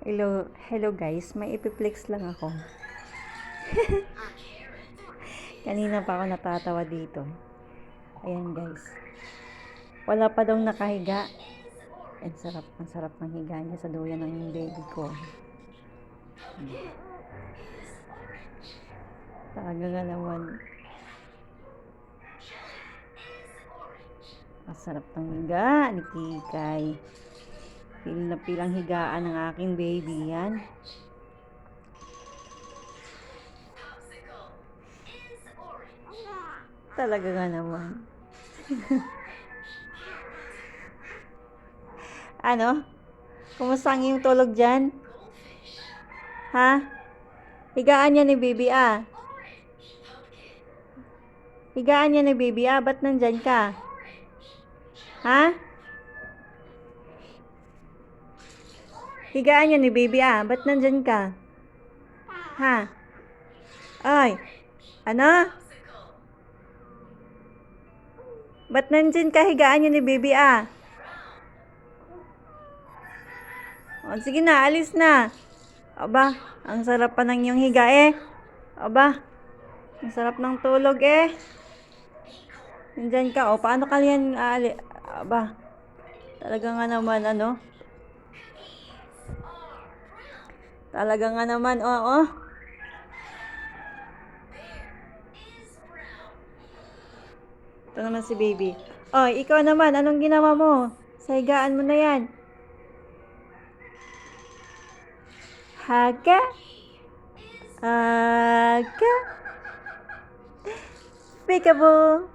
Hello, hello guys. May ipiplex lang ako. Kanina pa ako natatawa dito. Ayan guys. Wala pa daw nakahiga. Ang sarap, ang sarap ng higa niya sa duyan ng baby ko. Talaga nga naman. Ang sarap ng higa ni Kikay. Pil na pilang higaan ng aking baby yan. Talaga nga naman. ano? Kumusta ang iyong tulog dyan? Ha? Higaan niya ni baby ah. Higaan niya ni baby ah. Ba't nandyan ka? Ha? Higaan niya ni baby ah. Ba't nandyan ka? Ha? Ay. Ano? Ba't nandyan ka? Higaan niya ni baby ah. O, sige na, alis na. Aba, ang sarap pa ng iyong higa eh. Aba, ang sarap ng tulog eh. Nandyan ka. O, paano ka yan? Aba, talaga nga naman ano. Talaga nga naman, oo. Ito naman si baby. Oh, ikaw naman, anong ginawa mo? Sa higaan mo na yan. Haga? Aga? Peekaboo?